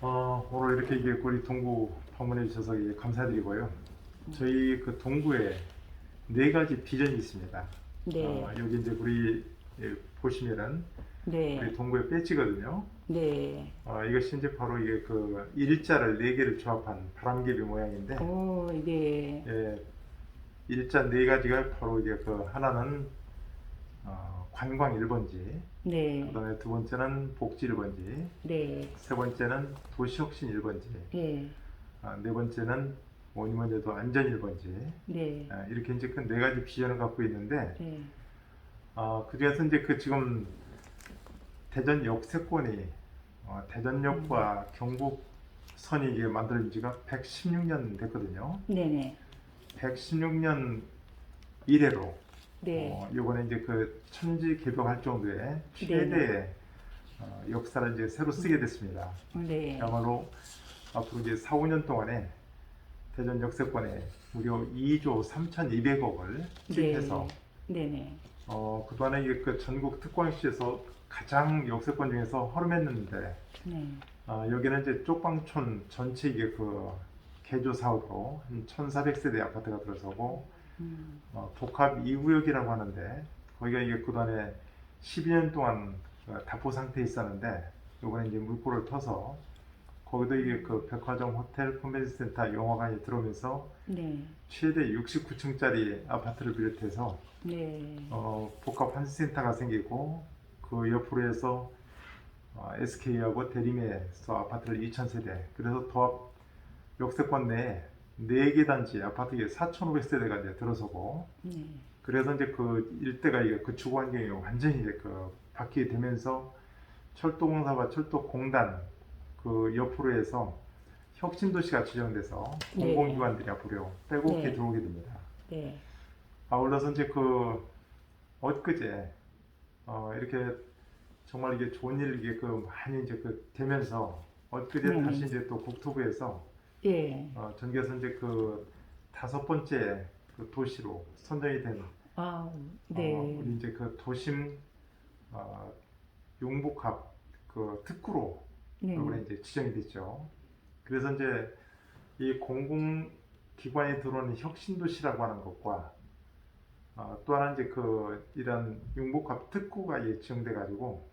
어, 오늘 이렇게 이게 우리 동구 방문해 주셔서 예, 감사드리고요. 저희 그 동구에 네 가지 비전이 있습니다. 네, 어, 여기 이제 우리 예, 보시면은 네, 우리 동구의 배지거든요. 네. 어, 이것이 이제 바로 이게 그 일자를 네 개를 조합한 바람개비 모양인데, 오, 네, 예, 일자 네 가지가 바로 이게 그 하나는 어, 관광 1번지, 네, 그다음에 두 번째는 복지 1번지, 네, 세 번째는 도시혁신 1번지, 네, 아, 네 번째는 뭐니면 해도 안전 1번지. 네, 아, 이렇게 이제 그네 가지 비전을 갖고 있는데 네, 아, 그 중에서 이제 그 지금 대전 역세권이 어, 대전역과 경북선이 이게 만들어진 지가 116년 됐거든요. 네, 네, 116년 이래로 네, 어, 이번에 이제 그 천지 개벽할 정도의 최대의 어, 역사를 이제 새로 쓰게 됐습니다. 네, 야말로 앞으로 이제 4, 5년 동안에 대전 역세권에 무려 2조 3,200억을 투입해서 네, 네, 어, 그동안에 이게 그 전국 특광시에서 가장 역세권 중에서 허름했는데 네, 아, 여기는 이제 쪽방촌 전체 이게 그 개조 사업으로 한 1,400세대 아파트가 들어서고 음, 어, 복합 2구역이라고 하는데 거기가 이게 그동안에 12년 동안 어, 답보 상태에 있었는데 이번에 이제 물꼬를 터서 거기도 이게 그 백화점 호텔 컨벤션 센터 영화관이 들어오면서 네, 최대 69층짜리 아파트를 비롯해서 네, 어, 복합 환승센터가 생기고 그 옆으로 해서 어, SK하고 대림에서 아파트를 2,000세대 그래서 도합 역세권 내에 4개 단지 아파트에 4,500세대가 이제 들어서고 네, 그래서 이제 그 일대가 이게 그 주거 환경이 완전히 이제 그 바뀌게 되면서 철도공사와 철도공단 그 옆으로 해서 혁신도시가 지정돼서 네. 공공기관들이 앞으로 빼곡히 네. 들어오게 됩니다. 네, 아울러서 이제 그 엊그제 어 이렇게 정말 이게 좋은 일 이게 그 많이 이제 그 되면서 엊그제 네. 다시 이제 또 국토부에서 예, 어 전개에서 이제 그 다섯 번째 그 도시로 선정이 된 아, 어, 네, 우리 이제 그 도심 어, 융복합 그 특구로 네, 이번에 이제 지정이 됐죠. 그래서 이제 이 공공 기관에 들어오는 혁신 도시라고 하는 것과 어, 또 하나 이제 그 이런 융복합 특구가 지정돼 가지고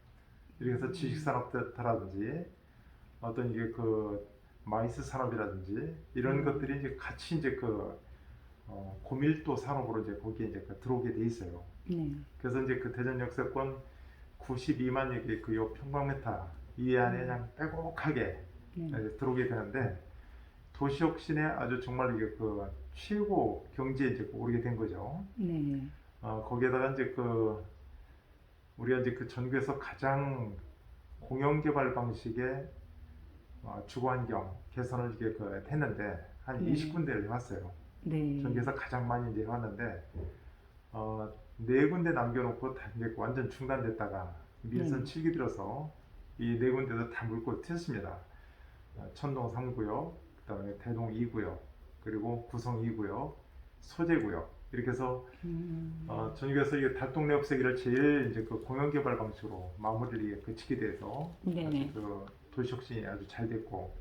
이렇게 해서 지식산업센터라든지 어떤 이게 그 마이스 산업이라든지 이런 음. 것들이 이제 같이 이제 그 어, 고밀도 산업으로 이제 거기에 이제 그 들어오게 돼 있어요. 네, 그래서 이제 그 대전 역세권 92만 여기 그요 평방미터 이 안에 그냥 빼곡하게 네, 네, 들어오게 되는데 도시혁신의 아주 정말 이게 그 최고 경지에 이제 오르게 된 거죠. 네, 어, 거기에다가 이제 그 우리가 이제 그 전국에서 가장 공영 개발 방식의 어, 주거환경 개선을 이게 그 했는데 한 네. 20군데를 해왔어요. 네, 전국에서 가장 많이 이제 해왔는데 어, 네 군데 남겨놓고 다 이제 완전 중단됐다가 민선 네. 7기 들어서 이 네 군데도 다 물고 튀었습니다. 어, 천동 3구역, 그다음에 대동 2구역, 그리고 구성 2구역, 소재구역 이렇게 해서 음, 어, 전국에서 이 달동네 없애기를 제일 이제 그 공영개발 방식으로 마무리를 그치게 돼서. 아주 그 도시혁신이 아주 잘 됐고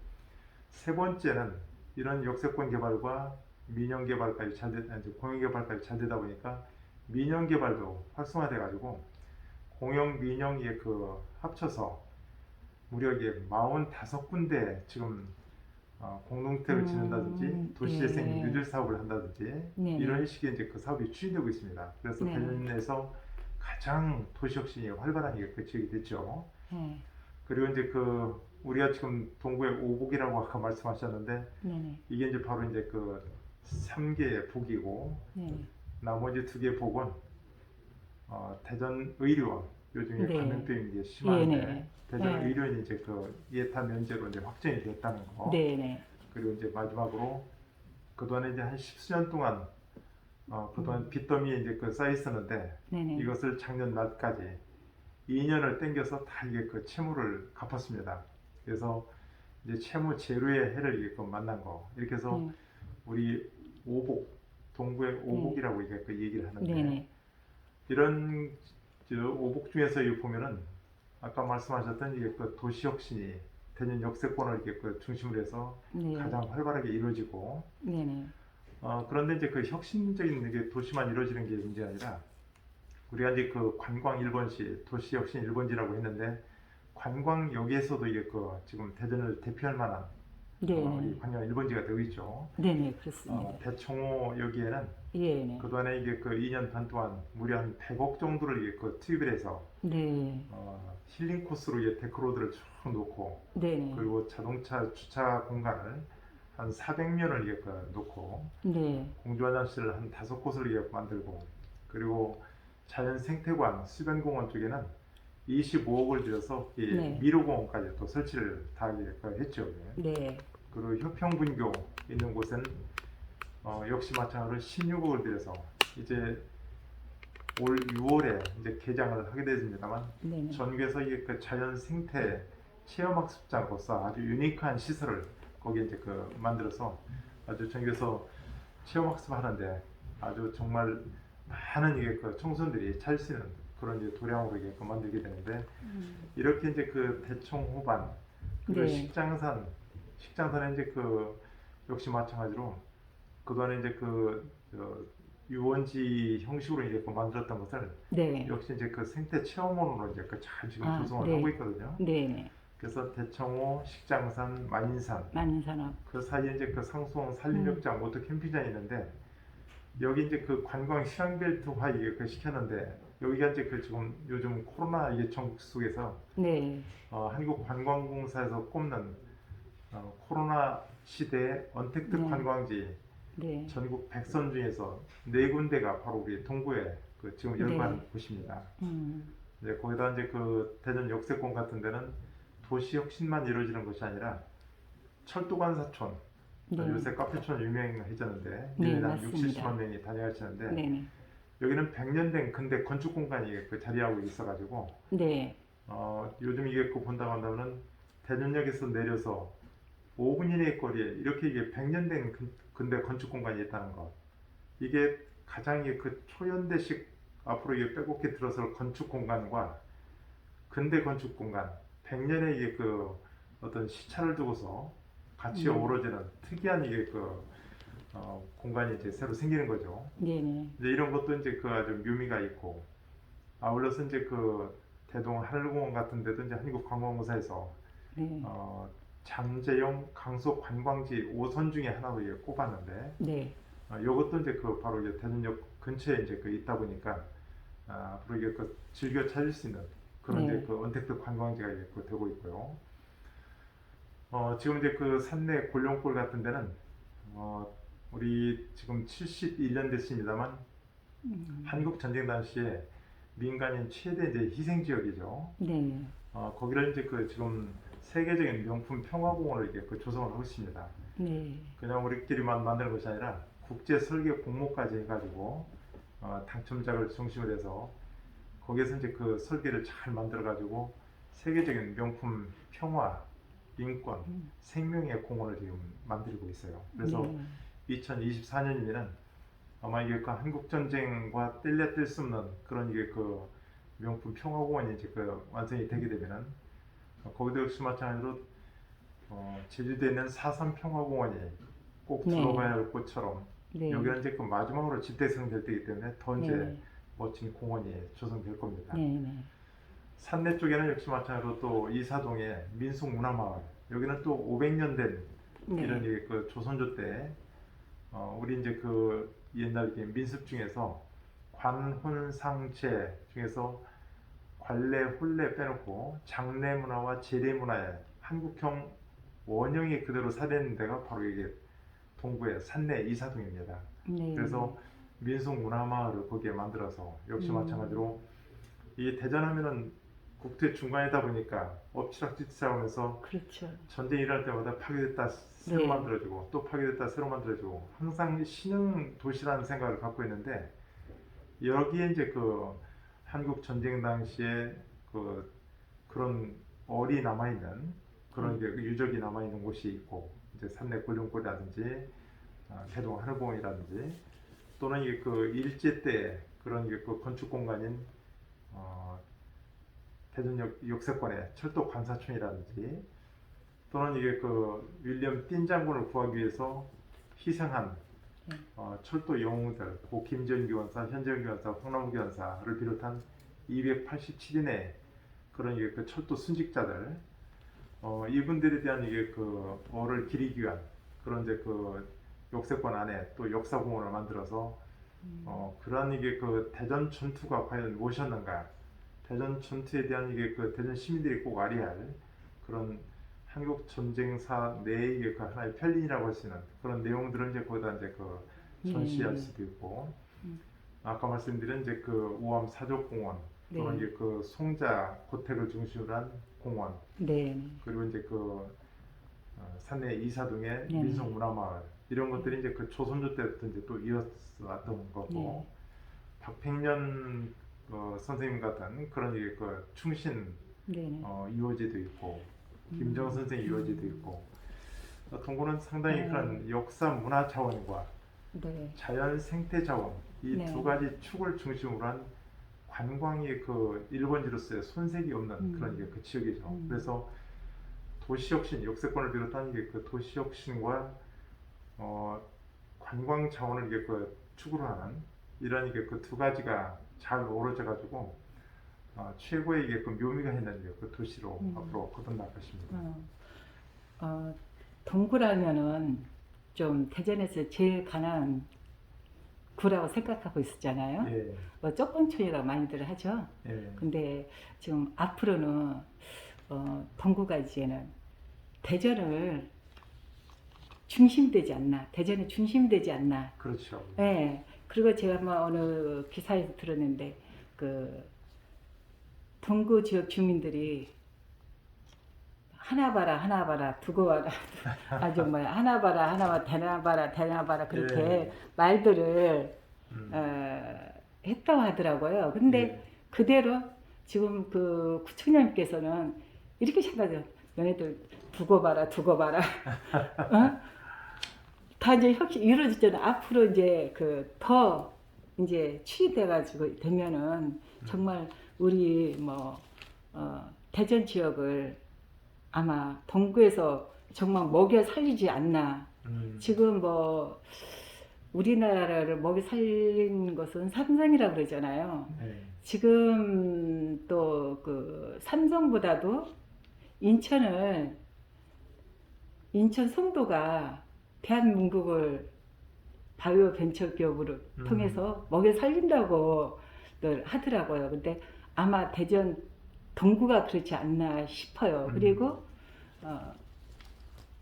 세 번째는 이런 역세권 개발과 민영 개발까지 잘 되, 아니, 공영 개발까지 잘 되다 보니까 민영 개발도 활성화돼 가지고 공영 민영이 그 합쳐서 무려 이게 45군데 지금 어, 공동택을 음, 짓는다든지 도시재생 예. 뉴딜 사업을 한다든지 네네. 이런 식의 이제 그 사업이 추진되고 있습니다. 그래서 네. 대전에서 가장 도시혁신이 활발한 게 그 지역이 됐죠. 네, 그리고 이제 그 우리가 지금 동구의 오복이라고 아까 말씀하셨는데 네, 이게 이제 바로 이제 그 3개의 복이고 네, 나머지 두 개의 복은 어, 대전 의료원 요즘에 네. 감염병이 이제 심한데 네. 대전 네. 의료원이 이제 그 예타 면제로 이제 확정이 됐다는 거 네, 네, 그리고 이제 마지막으로 그동안에 이제 한 십수년 동안 어, 그동안 빚더미에 이제 그 쌓여 있었는데 네, 네, 이것을 작년 말까지 2년을 땡겨서 다 이게 그 채무를 갚았습니다. 그래서 이제 채무 제로의 해를 이게 그 만난 거 이렇게 해서 네. 우리 오복 동구의 오복이라고 이게 그 얘기를 하는데 네, 네, 이런 저 오복 중에서 이 보면은 아까 말씀하셨던 이게 그 도시 혁신이 대전 역세권을 이렇게 그 중심으로 해서 네. 가장 활발하게 이루어지고 네네. 어, 그런데 이제 그 혁신적인 이게 도시만 이루어지는 게 문제가 아니라 우리가 이제 그 관광 일본시, 도시 혁신 일본지라고 했는데 관광 여기에서도 이게 그 지금 대전을 대표할 만한 네. 어, 이 관광 일본지가 되고 있죠. 네네 그렇습니다. 어, 대청호 여기에는 예네. 그동안에 이게 그 2년 반 동안 무려 한 100억 정도를 이게 그 투입을 해서 네. 어, 힐링 코스로 이게 데크로드를 쭉 놓고 네네. 그리고 자동차 주차 공간을 한 400면을 이게 그 놓고 네. 공주 화장실을 한 다섯 곳을 이렇게 만들고 그리고 자연 생태관 수변공원 쪽에는 25억을 들여서 이 네. 미로공원까지 또 설치를 다 했죠. 네. 그리고 효평분교 있는 곳은 어, 역시 마찬가지로 16억을 들여서 이제 올 6월에 이제 개장을 하게 되습니다만 네네. 전국에서 이게 그 자연 생태 체험학습장으로서 아주 유니크한 시설을 거기에 이제 그 만들어서 아주 전국에서 체험학습 하는데 아주 정말 많은 이게 그 청소년들이 있는 그런 이제 도량으로 이게 그 만들게 되는데 음. 이렇게 이제 그 대청 호반 그리고 네. 식장산 식장산에 이제 그 역시 마찬가지로 그동안에 이제 그 저, 유원지 형식으로 이제 그 만들었던 것을 네. 역시 이제 그 생태 체험원으로 이제 그 잘 지금 아, 조성을 네. 하고 있거든요. 네네. 그래서 대청호, 식장산, 만인산 만산업. 그 사이에 이제 그 상수원 산림욕장, 음. 오토 캠핑장이 있는데 여기 이제 그 관광 시향벨트화 이게 그 시켰는데 여기가 이제 그 지금 요즘 코로나 이게 전국 속에서 네. 어, 한국 관광공사에서 꼽는 어, 코로나 시대 언택트 네. 관광지 네. 전국 100선 중에서 네 군데가 바로 우리 동구에 그 지금 열관 네. 곳입니다. 음. 이제 거기다 이제 그 대전 역세권 같은 데는 도시 혁신만 이루어지는 것이 아니라 철도관 사촌 네. 요새 카페촌 유명해졌는데 네, 1년에 한 맞습니다. 60, 70만 명이 다녀가시는데 네네. 여기는 100년 된 근대 건축 공간이 그 자리하고 있어가지고 네. 어, 요즘 이게 그 본다고 한다면은 대전역에서 내려서 5분 이내의 거리에 이렇게 이게 100년 된 근- 근대 건축 공간이 있다는 것 이게 가장 그 초현대식 앞으로 이게 빼곡히 들어설 건축 공간과 근대 건축 공간 100년의 이게 그 어떤 시차를 두고서 같이 음. 어우러지는 특이한 이게 그 어, 공간이 이제 새로 생기는 거죠. 네네. 이제 이런 것도 이제 그 아주 묘미가 있고 아울러서 이제 그 대동 하늘공원 같은 데도 이제 한국관광공사에서 네. 어, 장제용 강속 관광지 5선 중에 하나로 이게 꼽았는데 네. 어, 이것도 이제 그 바로 이제 대전역 근처에 이제 그 있다 보니까 아, 앞으로 이게 그 즐겨 찾을 수 있는 그런 네. 이제 그 언택트 관광지가 이제 그 되고 있고요. 어, 지금 이제 그 산내 골룡골 같은 데는 어, 우리 지금 71년 됐습니다만 음. 한국 전쟁 당시에 민간인 최대 이제 희생 지역이죠. 네. 어, 거기를 이제 그 지금 세계적인 명품 평화공원을 이렇게 그 조성을 하고 있습니다. 네. 그냥 우리끼리만 만드는 것이 아니라 국제 설계 공모까지 해가지고 어, 당첨자를 중심으로 해서 거기에서 이제 그 설계를 잘 만들어가지고 세계적인 명품 평화, 인권, 음. 생명의 공원을 지금 만들고 있어요. 그래서 네. 2024년이면은 아마 이게 그 한국 전쟁과 뗄래야 뗄수 없는 그런 이게 그 명품 평화공원이 이제 그 완성이 되게 되면은 어, 거기도 역시 마찬가지로 어, 제주도에 있는 사삼 평화공원이 꼭 네. 들어가야 할 곳처럼 네. 여기는 이제 그 마지막으로 집대성 될 때이기 때문에 더 이제 네. 멋진 공원이 조성될 겁니다. 네. 네. 산내 쪽에는 역시 마찬가지로 또 이사동에 민속문화마을 여기는 또 500년 된 네. 이런 이그 조선조 때 어, 우리 이제 그 옛날 이렇게 민습 중에서 관혼상체 중에서 관례 혼례 빼놓고 장례 문화와 제례 문화에 한국형 원형이 그대로 살아있는 데가 바로 이게 동구의 산내 이사동입니다. 네. 그래서 민속 문화마을을 거기에 만들어서 역시 음. 마찬가지로 이 대전하면은 국토의 중간이다 보니까 엎치락뒤치락하면서 그렇죠. 전쟁 일할 때마다 파괴됐다 새로 네. 만들어지고 또 파괴됐다 새로 만들어지고 항상 신흥 도시라는 생각을 갖고 있는데 여기에 이제 그 한국 전쟁 당시에 그 그런 얼이 남아 있는 그런 음. 유적이 남아 있는 곳이 있고 이제 산내 골룡골이라든지 아, 대동 하늘공원이라든지 또는 이게 그 일제 때 그런 이게 그 건축 공간인 어, 대전역 역세권의 철도 관사촌이라든지 또는 이게 그 윌리엄 틴 장군을 구하기 위해서 희생한 네. 어, 철도 영웅들, 고 김정기 원사, 현정기 원사, 홍남 기 원사를 비롯한 287인의 그런 이게 그 철도 순직자들, 어, 이분들에 대한 이게 그 어를 기리기 위한 그런 이제 그 역세권 안에 또 역사공원을 만들어서 음. 어, 그러한 이게 그 대전 전투가 과연 무엇이었는가? 대전 전투에 대한 이게 그 대전 시민들이 꼭 알아야 할 그런 한국 전쟁사 내의 이게 그 하나의 편린이라고 할 수 있는 그런 내용들을 이제 거기다 이제 그 전시할 네. 수도 있고 음. 아까 말씀드린 이제 그 우암 사족공원 또는 네. 이제 그 송자 고택을 중심으로 한 공원 네. 그리고 이제 그 어, 산내 이사동의 네. 민속 문화마을 이런 것들이 이제 그 조선조 때부터 이제 또 이어왔던 거고 네. 박팽년 어, 선생님 같은 그런 이게 그 충신 네. 어, 유어지도 있고 음. 김정 선생 유어지도 있고 어, 동구는 상당히 네. 그런 역사 문화 차원과 네. 자연 생태 자원 이 네. 두 가지 축을 중심으로 한 관광의 그 일본지로서의 손색이 없는 음. 그런 게 그 지역이죠. 음. 그래서 도시혁신, 역세권을 비롯한 이게 그 도시혁신과 어, 관광 자원을 이게 그 축으로 하는 이런 이게 그 두 가지가 잘 어우러져 가지고 어, 최고의 이게 그 묘미가 있는 그 도시로 음. 앞으로 거듭날 것입니다. 어, 어, 동구라면은 좀 대전에서 제일 가난한 구라고 생각하고 있었잖아요. 예, 뭐 쪽방촌이라고 많이들 하죠. 예, 근데 지금 앞으로는 어, 동구가 이제는 대전을 중심되지 않나, 대전이 중심되지 않나. 그렇죠. 예. 그리고 제가 뭐 어느 기사에서 들었는데 그 동구 지역 주민들이 하나 봐라 하나 봐라 두고 봐라 아주 뭐야 하나 봐라 하나 봐라 대나 봐라 대나 봐라 그렇게 예. 말들을 음, 어, 했다고 하더라고요. 근데 예. 그대로 지금 그 구청장님께서는 이렇게 생각해요. 너네들 두고 봐라, 두고 봐라. 어? 다 이제 혁신 이루어지잖아. 앞으로 이제 그 더 이제 추진돼가지고 되면은 정말 우리 뭐 어, 대전 지역을 아마 동구에서 정말 먹여 살리지 않나. 음, 지금 뭐 우리나라를 먹여 살린 것은 삼성이라고 그러잖아요. 예, 지금 또 그 삼성보다도 인천을 인천 송도가 대한민국을 바이오 벤처 기업으로 음. 통해서 먹여 살린다고 늘 하더라고요. 근데 아마 대전 동구가 그렇지 않나 싶어요. 음. 그리고 어,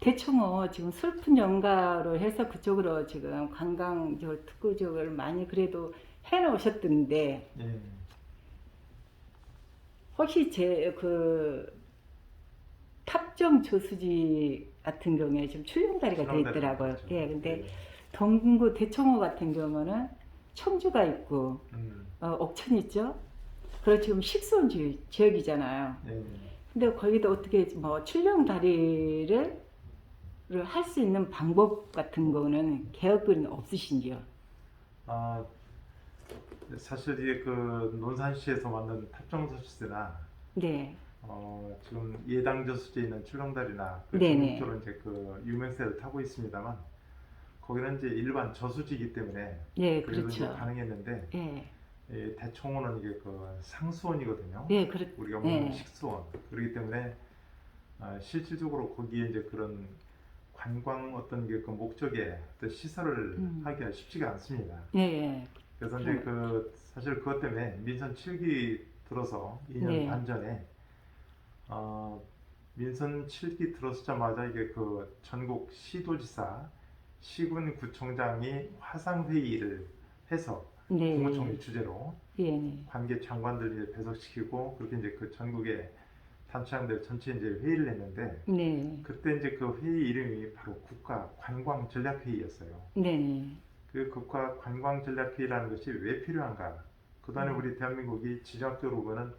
대청호 지금 슬픈 연가로 해서 그쪽으로 지금 관광 저 특구 지역을 많이 그래도 해놓으셨던데 예. 혹시 제 그 탑정 조수지 같은 경우에 지금 출렁다리가 돼 있더라고요. 그렇죠. 예, 근데 예. 동구 대청호 같은 경우는 청주가 있고 음, 어, 옥천 있죠. 그리고 지금 지- 지역이잖아요. 예. 근데 거기다 어떻게 뭐 출렁다리를 할 수 있는 방법 같은 거는 계획은 없으신지요? 아, 사실 이게 그 논산시에서 만든 탑정서시대나 네, 어, 지금 예당 저수지에 있는 출렁다리나 그. 중국적으로 이제 그 유명세를 타고 있습니다만 거기는 이제 일반 저수지이기 때문에 예, 그래도 이제 그렇죠. 가능했는데 예, 이 대청호는 이게 그 상수원이거든요. 예, 그렇. 우리가 먹는 네. 식수원 그렇기 때문에 아, 실질적으로 거기에 이제 그런 관광 어떤 게 그 목적의 어떤 시설을 음. 하기가 쉽지가 않습니다. 예, 예, 그래서 이제 그 사실 그것 때문에 민선 7기 들어서 2년 네. 반 전에 어, 민선 7기 들어서자마자 이게 그 전국 시도지사 시군 구청장이 화상 회의를 해서 네, 국무총리 주재로 예, 네, 관계 장관들 이제 배석시키고 그렇게 이제 그 전국의 단체장들 전체 이제 회의를 했는데 네, 그때 이제 그 회의 이름이 바로 국가 관광 전략 회의였어요. 네, 네, 그 국가 관광 전략 회의라는 것이 왜 필요한가? 그다음에 음. 우리 대한민국이 지정학적으로 보면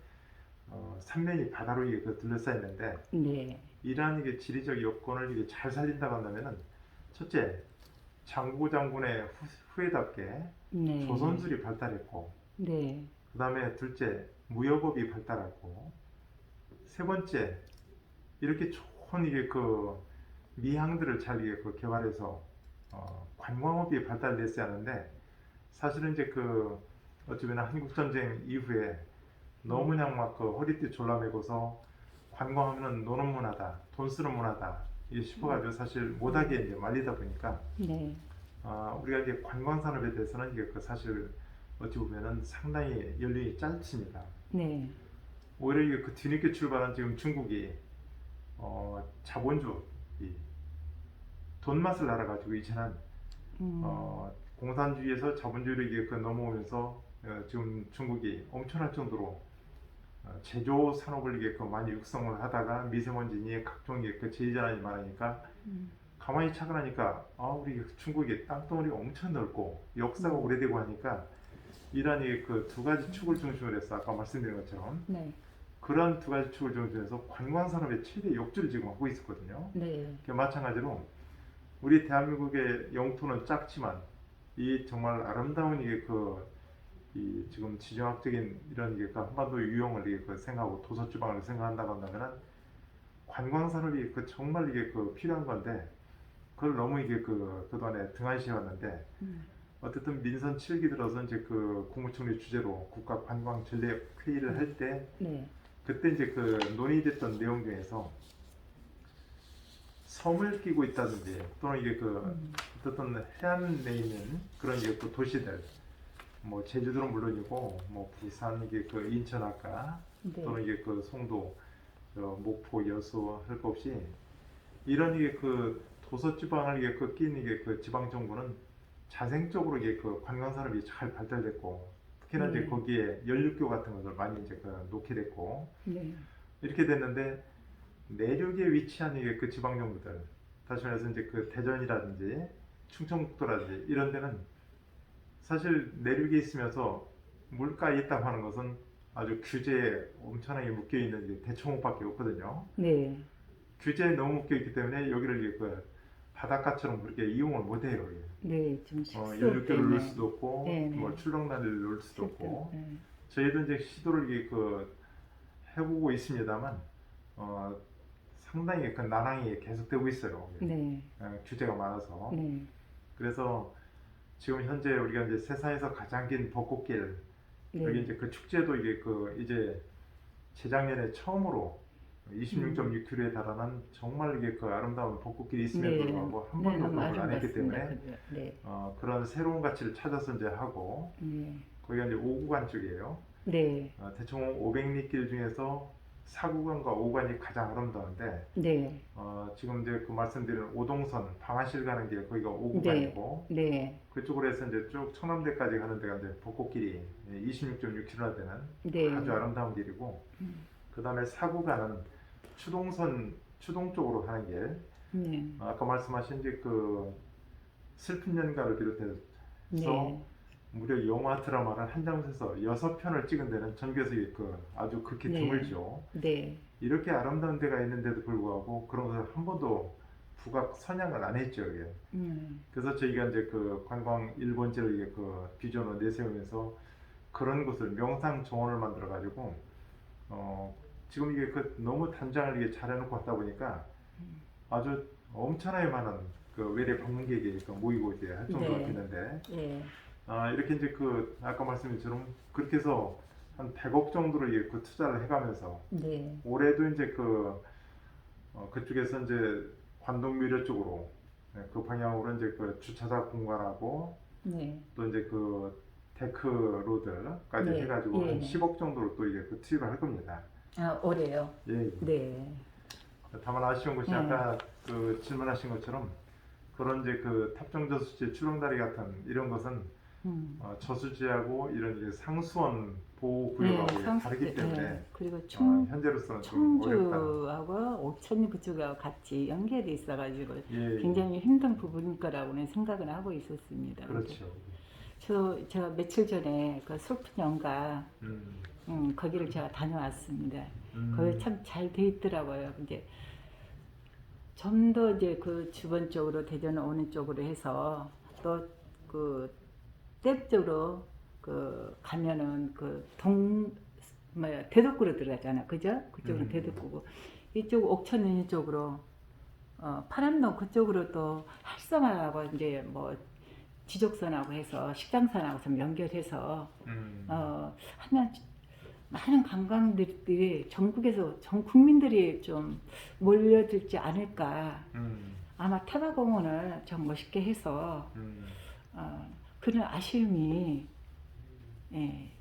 어, 삼면이 바다로 이게 그 둘러싸여 있는데 네, 이러한 이게 지리적 여건을 이게 잘 살린다고 한다면은 첫째 장구 장군의 후, 후예답게 네, 조선술이 발달했고 네, 그다음에 둘째 무역업이 발달하고 세 번째 이렇게 좋은 이게 그 미항들을 잘 이게 그 개발해서 어, 관광업이 발달됐어야 하는데 사실은 이제 그 어찌 보면 한국 전쟁 이후에 너무 그냥 막그 허리띠 졸라매고서 관광하면은 노는 문화다, 돈 쓰는 문화다 이게 싶어가지고 사실 못하게 이제 말리다 보니까 네. 아, 우리가 이제 관광 산업에 대해서는 이게 그 사실 어찌 보면은 상당히 연륜이 짧습니다. 네. 오히려 이게 그 뒤늦게 출발한 지금 중국이 어, 자본주 이 돈맛을 알아가지고 이제는 음. 어, 공산주의에서 자본주의로 이게 그 넘어오면서 어, 지금 중국이 엄청날 정도로 어, 제조 산업을 이게 그 많이 육성을 하다가 미세먼지니 각종 이게 그 제재난이 많으니까 음. 가만히 착각하니까 아 우리 중국이 땅덩어리가 엄청 넓고 역사가 오래되고 하니까 이란이 그 두 가지 축을 중심으로 해서 아까 말씀드린 것처럼 네. 그런 두 가지 축을 중심으로 해서 관광 산업의 최대 역주를 지금 하고 있었거든요. 네. 그 마찬가지로 우리 대한민국의 영토는 작지만 이 정말 아름다운 이게 그 이 지금 지정학적인 이런 이게 그 한반도 유형을 이게 그 생각하고 도서 지방을 생각한다고 한다면은 관광 산업이 그 정말 이게 그 필요한 건데 그걸 너무 이게 그 그동안에 등한시해 왔는데 음. 어쨌든 민선 7기 들어서 이제 그 국무총리 주재로 국가 관광 전략 회의를 할때 네. 그때 이제 그 논의됐던 내용 중에서 섬을 끼고 있다든지 또는 이게 그 음. 어떤 해안 내에 있는 그런 이게 그 도시들 뭐 제주도는 물론이고 뭐 부산 이게 그 인천 아까 네. 또는 이게 그 송도 저 목포 여수 할 것 없이 이런 이게 그 도서 지방을 이게 그 낀 이게 그 지방 정부는 자생적으로 이게 그 관광 산업이 잘 발달됐고 특히나 네. 이제 거기에 연륙교 같은 것을 많이 이제 그 놓게 됐고 네. 이렇게 됐는데 내륙에 위치한 이게 그 지방 정부들 다시 말해서 이제 그 대전이라든지 충청북도라든지 이런 데는 사실 내륙에 있으면서 물가에 있다고 하는 것은 아주 규제에 엄청나게 묶여 있는 이제 대청호밖에 없거든요. 네. 규제에 너무 묶여 있기 때문에 여기를 그 바닷가처럼 그렇게 이용을 못 해요. 네. 좀 어, 연륙교를. 넣을 수도 없고 네, 네. 뭐 출렁다리를 넣을 수도 없고 네. 저희도 이제 시도를 그 해보고 있습니다만 어, 상당히 그 난항이 계속되고 있어요. 네. 어, 규제가 많아서 네. 그래서 지금 현재 우리가 이제 세상에서 가장 긴 벚꽃길 여기 네. 이제 그 축제도 이게 그 이제 재작년에 처음으로 26.6km에 달하는 정말 이게 그 아름다운 벚꽃길이 있음에도 네. 불구하고 한 네, 번도 너무 그걸 안 했기. 때문에? 네. 어, 그런 새로운 가치를 찾아서 이제 하고 네. 거기가 이제 5구간 쪽이에요. 네. 어, 대충 500리길 중에서 4구간과 5구간이 가장 아름다운데 네. 어, 지금 이제 그 말씀드린 오동선 방아실 가는 길 거기가 5구간이고 네. 그쪽으로 해서 이제 쭉 청남대까지 가는 데가 이제 벚꽃길이 26.6km 되는 네. 아주 아름다운 길이고 음. 그 다음에 4구간은 추동선 추동 쪽으로 가는 길 네. 어, 아까 말씀하신 이제 그 슬픈 연가를 비롯해서 네. 무려 영화 드라마를 한 장소에서 여섯 편을 찍은 데는 전교에서 그 아주 극히 네. 드물죠. 네. 이렇게 아름다운 데가 있는데도 불구하고 그런 것을 한 번도 부각 선양을 안 했죠. 이게. 음. 그래서 저희가 이제 그 관광 1번째를 이게 그 비전을 내세우면서 그런 곳을 명상 정원을 만들어 가지고 어 지금 이게 그 너무 단장을 이게 잘 해놓고 왔다 보니까 음. 아주 엄청나게 많은 그 외래 방문객이 그 모이고 이제 할 정도로 네. 됐는데 네. 아 이렇게 이제 그 아까 말씀드린 것처럼 그렇게 해서 한 100억 정도로 이게 그 투자를 해가면서 네. 올해도 이제 그 어, 그쪽에서 이제 관동미려 쪽으로 네, 그 방향으로 이제 그 주차장 공간하고 네. 또 이제 그 데크 로드까지 네, 해가지고 예. 한 10억 정도로 또 이게 그 투입을 할 겁니다. 아, 올해요. 예. 예. 네. 다만 아쉬운 것이 네. 아까 그 질문하신 것처럼 그런 이제 그 탑정저 수지 출렁다리 같은 이런 것은 음. 어, 저수지하고 이런 이제 상수원 보호 구역하고 이게 상수- 다르기 때문에 네. 그리고 어, 청, 현재로서는 좀 어렵다. 청주하고 옥천 그쪽하고 같이 연결돼 있어가지고 예, 예. 굉장히 힘든 부분일 거라고는 생각을 하고 있었습니다. 그렇죠. 저, 저 며칠 전에 그 슬픈 연가 음, 음, 거기를 제가 다녀왔습니다. 음, 거기 참 잘 돼 있더라고요. 이제 좀 더 이제 그 주변 쪽으로 대전 오는 쪽으로 해서 또 그 댐 쪽으로 그 가면은 그동 뭐야 대덕구로 들어가잖아, 그죠? 그쪽은 음. 대덕구고 이쪽 옥천 이쪽으로 어, 파남동 그쪽으로 또 활성화하고 이제 뭐 지적선하고 해서 식당선하고 좀 연결해서 음. 어, 하면 많은 관광객들이 전국에서 전 국민들이 좀 몰려들지 않을까. 음. 아마 태화공원을 좀 멋있게 해서 음. 어, 그런 아쉬움이 예,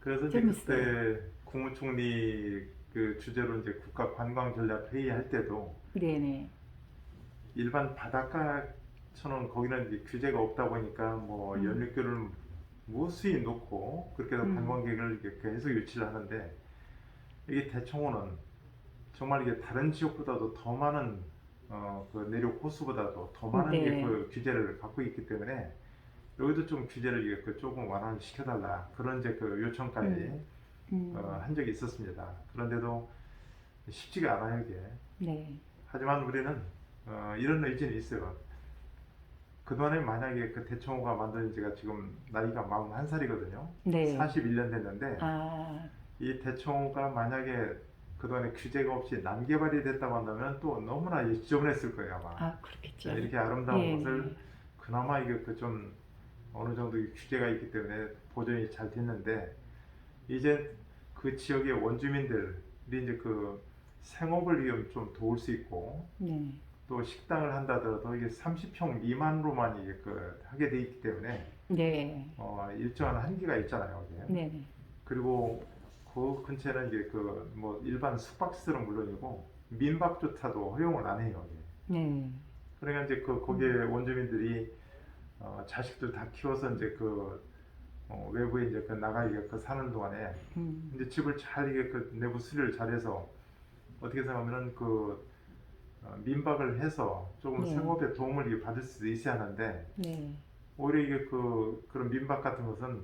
그래서 이제 좀 그때 국무 총리 그 주제로 이제 국가 관광 전략 회의 할 때도 네네 일반 바닷가처럼 거기는 이제 규제가 없다 보니까 뭐 음. 연립교를 무수히 놓고 그렇게 해서 음. 관광객을 이렇게 계속 유치를 하는데 이게 대청호는 정말 이게 다른 지역보다도 더 많은 어, 그 내륙 호수보다도 더 많은 네. 그 규제를 갖고 있기 때문에 여기도 좀 규제를 이게 그 조금 완화를 시켜달라 그런 이제 그 요청까지 음. 음, 어, 한 적이 있었습니다. 그런데도 쉽지가 않아요 이게. 네 하지만 우리는 어, 이런 의지는 있어요. 그동안에 만약에 그 대청호가 만든 지가 지금 나이가 41살이거든요. 네. 41년 됐는데 아, 이 대청호가 만약에 그동안에 규제가 없이 난개발이 됐다고 한다면 또 너무나 지저분했을 거예요 아마. 아 그렇겠죠. 이렇게 아름다운 예, 곳을 그나마 이게 그좀 어느 정도 규제가 있기 때문에 보존이 잘 됐는데 이제 그 지역의 원주민들이 이제 그 생업을 위해 좀 도울 수 있고 네. 또 식당을 한다더라도 이게 30평 미만으로만 이게 그 하게 돼 있기 때문에 네. 어 일정한 한계가 있잖아요. 이게. 네. 그리고 그 근처에는 이제 그뭐 일반 숙박시설은 물론이고 민박조차도 허용을 안 해요. 이게. 네. 그러니까 이제 그 거기에 원주민들이 어, 자식들 다 키워서 이제 그 어, 외부에 이제 그 나가기가 그 사는 동안에 음. 이제 집을 잘 이게 그 내부 수리를 잘해서 어떻게 생각하면은 그 어, 민박을 해서 조금 네. 생업에 도움을 이게 받을 수도 있어야 하는데 네. 오히려 이게 그 그런 민박 같은 것은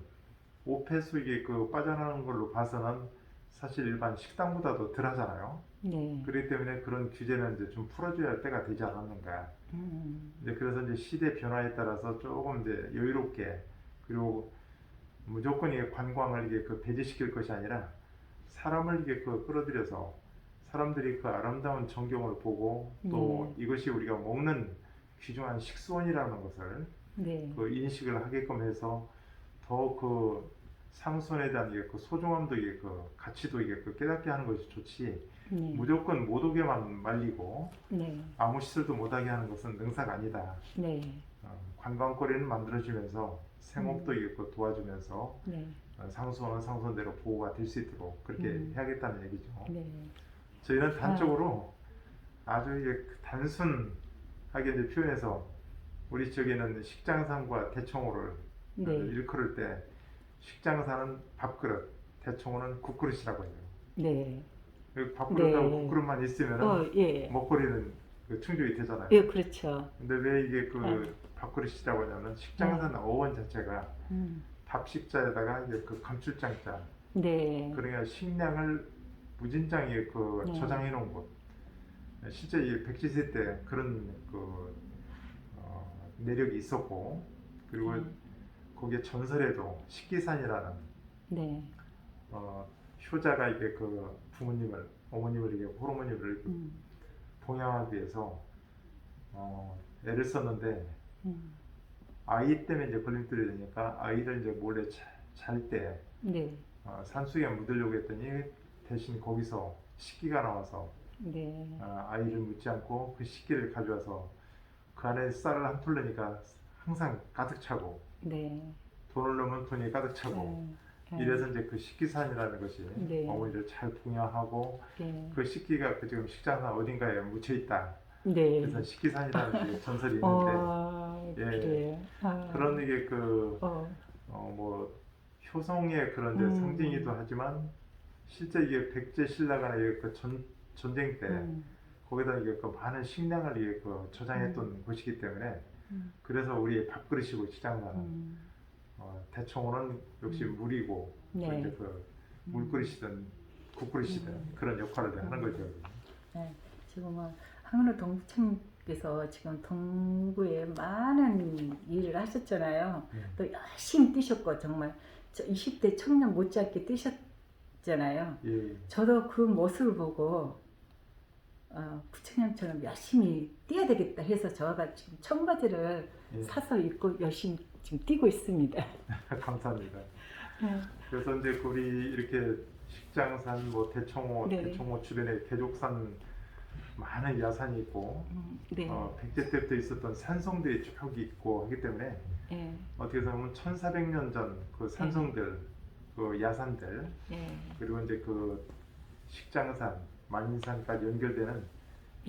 오폐수 이게 그 빠져나가는 걸로 봐서는 사실 일반 식당보다도 덜 하잖아요. 네. 그렇기 때문에 그런 규제는 이제 좀 풀어줘야 할 때가 되지 않았는가. 음. 이제 그래서 이제 시대 변화에 따라서 조금 이제 여유롭게 그리고 무조건 이게 관광을 이게 그 배제시킬 것이 아니라 사람을 이게 그 끌어들여서 사람들이 그 아름다운 전경을 보고 또 이것이 우리가 먹는 귀중한 식수원이라는 것을 네. 그 인식을 하게끔 해서 더그 상선에 대한 이게 그 소중함도 이게 그 가치도 이게 그 깨닫게 하는 것이 좋지 네. 무조건 못 오게만 말리고 네. 아무 시설도 못하게 하는 것은 능사가 아니다. 네. 어, 관광거리는 만들어주면서 생업도 이게 그 도와주면서 네. 어, 상수원은 상수원대로 보호가 될 수 있도록 그렇게 음. 해야겠다는 얘기죠. 네. 저희는 단적으로 아. 주그 단순하게 이제 표현해서 우리 지역에는 식장산과 대청호를 네. 일컬을 때 식장산은 밥그릇, 대청호는 국그릇이라고 해요. 네. 그 밥그릇하고 네. 국그릇만 있으면 어, 예. 먹거리는 그 충족이 되잖아요. 예, 그렇죠. 근데 왜 이게 그 네. 밥그릇이라고 하냐면 식장산 어원 자체가 음. 밥식자에다가 이제 그 감출장자 네. 그러니까 식량을 무진장에 그 네. 저장해 놓은 곳 실제 이 백지세 때 그런 그 어, 내력이 있었고 그리고 음. 거기에 전설에도 식기산이라는 네. 어, 효자가 이게 그 부모님을 어머님을 이게 호르모님을 음. 봉양하기 위해서 어, 애를 썼는데 음. 아이 때문에 이제 걸림돌이 되니까 아이를 이제 몰래 잘때 네. 어, 산속에 묻으려고 했더니 대신 거기서 식기가 나와서 네. 어, 아이를 묻지 않고 그 식기를 가져와서 그 안에 쌀을 한톨 넣으니까 항상 가득 차고 네. 돈을 넣으면 돈이 가득 차고 네. 이래서 이제 그 식기산이라는 것이 네. 어머니를 잘 봉양하고 네. 그 식기가 그 지금 식장산 어딘가에 묻혀 있다. 네. 그래서 식기산이라는 게 전설이 있는데 어, 예. 아. 그런 이게 그 어, 어뭐 효성의 그런 이제 음. 상징이기도 하지만 실제 이게 백제 신라간의 그 전, 전쟁 때 음. 거기다 이게 그 많은 식량을 이게 그 저장했던 곳이기 때문에 음. 그래서 우리의 밥그릇이고 시장가는 음. 어, 대청호는 역시 음. 물이고 네. 이제 그 물그릇이든 국그릇이든 음. 그런 역할을 하는 거죠. 네, 지금은 항로 동부청께서 지금 동부에 많은 일을 하셨잖아요. 네. 또 열심히 뛰셨고 정말 저 20대 청년 못지않게 뛰셨잖아요. 예. 저도 그 모습을 보고 어, 구청장처럼 열심히 뛰어야 되겠다 해서 저가 지금 청바지를 예, 사서 입고 열심히 지금 뛰고 있습니다. 감사합니다. 네. 그래서 이제 그 우리 이렇게 식장산, 뭐 대청호, 네. 대청호 주변에 개족산 많은 야산이 있고 음, 네. 어, 백제 때부터 있었던 산성들이 쭉 있고 하기 때문에 예. 어떻게 보면 1400년 전 그 산성들, 그 야산들 예. 그리고 이제 그 식장산, 만인산까지 연결되는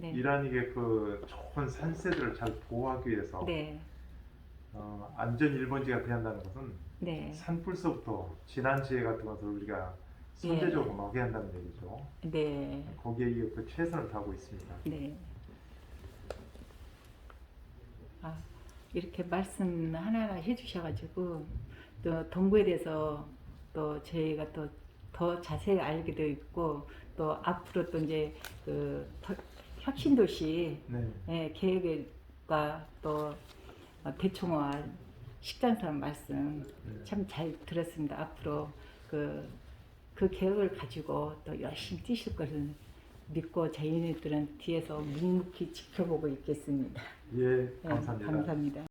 네. 이러한 이게 그 좋은 산세들을 잘 보호하기 위해서 네. 어, 안전 1번지가 돼야 한다는 것은 네. 산불서부터 진안지혜 같은 것을 우리가 선제적으로 막아야 한다는 얘기죠. 네. 거기에 이어 그 최선을 다하고 있습니다. 네. 아, 이렇게 말씀 하나하나 해주셔가지고 또 동구에 대해서 또 저희가 또 더 자세히 알게 되어 있고 또 앞으로 또 이제 그 더- 혁신도시 네, 예, 계획과 또 어, 대청호와 식장산 말씀 네. 참잘 들었습니다. 앞으로 그, 그 계획을 가지고 또 열심히 뛰실 것을 믿고 저희들은 뒤에서 묵묵히 지켜보고 있겠습니다. 예, 네, 감사합니다. 감사합니다.